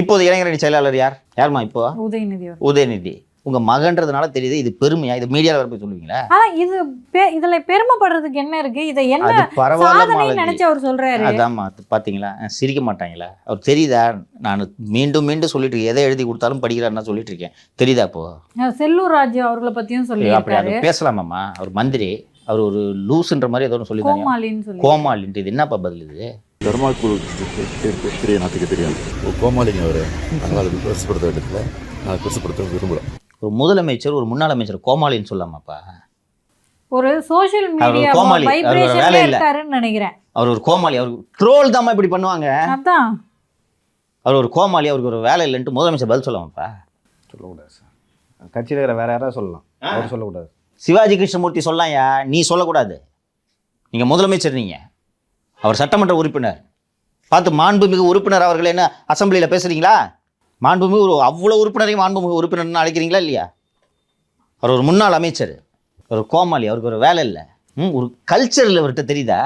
இப்போது இளைஞரணி செயலாளர் யார்? யாரும்மா இப்போ? உதயநிதி உதயநிதி. உங்க மகன்றதுனால தெரியுது இது பெருமையா? இது மீடியாவில் வர போய் சொல்லுவீங்களா? ஆனா இது இதுல பெருமைப்படுறதுக்கு என்ன இருக்கு? இதை என்ன பரவாயில்ல. நினைச்சு அவர் சொல்றாரு. அதாம்மா அது பாத்தீங்களா? சிரிக்க மாட்டாங்களா? அவர் தெரியுதா? நான் மீண்டும் மீண்டும் சொல்லிட்டு இருக்கேன். எதை எழுதி கொடுத்தாலும் படிக்கிறாருன்னு சொல்லிட்டு இருக்கேன். தெரியுதா இப்போ? செல்லூர் ராஜு அவர்களை பத்தியும் அப்படி சொல்லியிருக்காரு. அது பேசலாமாம்மா? அவர் மந்திரி. அவர் ஒரு லூசுன்ற மாதிரி ஏதோ ஒன்று சொல்லி கோமாளின்னு சொல்லி இது என்னப்பா பதில் இது? தர்மாக்குள் தெரிய நாட்டுக்கு தெரியும். ஒரு கோமாளிங்க அவர் அதனால் அது பெருசுப்படுத்த வேண்டியதில்லை நான் பெருசுப்படுத்த விரும்பல. ஒரு முதலமைச்சர் ஒரு முன்னாள் அமைச்சர் கோமாளின்னு சொல்லலாமாப்பா ஒரு சோஷியல் அவர் மீடியா கோமாளி. வேலை. இருக்காருன்னு நினைக்கிறேன். அவர் ஒரு கோமாளி. அவர் ட்ரோல் தாம்மா இப்படி பண்ணுவாங்க. அதான். அவர் ஒரு கோமாளி. அவருக்கு ஒரு வேலை இல்லைன்ட்டு முதலமைச்சர் பதில் சொல்லலாமாப்பா? சொல்லக்கூடாது சார். கட்சியில் இருக்கிற வேற யாராவது சொல்லலாம். அவர் சொல்லக்கூடாது. சிவாஜி கிருஷ்ணமூர்த்தி சொல்லலாம்யா நீ சொல்லக்கூடாது. நீங்கள் முதலமைச்சர் நீங்கள் அவர் சட்டமன்ற உறுப்பினர். பார்த்து மாண்புமிகு உறுப்பினர் அவர்கள் என்ன அசம்பிளியில் பேசுகிறீங்களா மாண்புமிகு ஒரு அவ்வளோ உறுப்பினரையும் மாண்புமிகு உறுப்பினர்னு அழைக்கிறீங்களா இல்லையா? அவர் ஒரு முன்னாள் அமைச்சர் ஒரு கோமாளி அவருக்கு ஒரு வேலை இல்லை. ம் ஒரு கல்ச்சரில் அவர்கிட்ட தெரியுதா?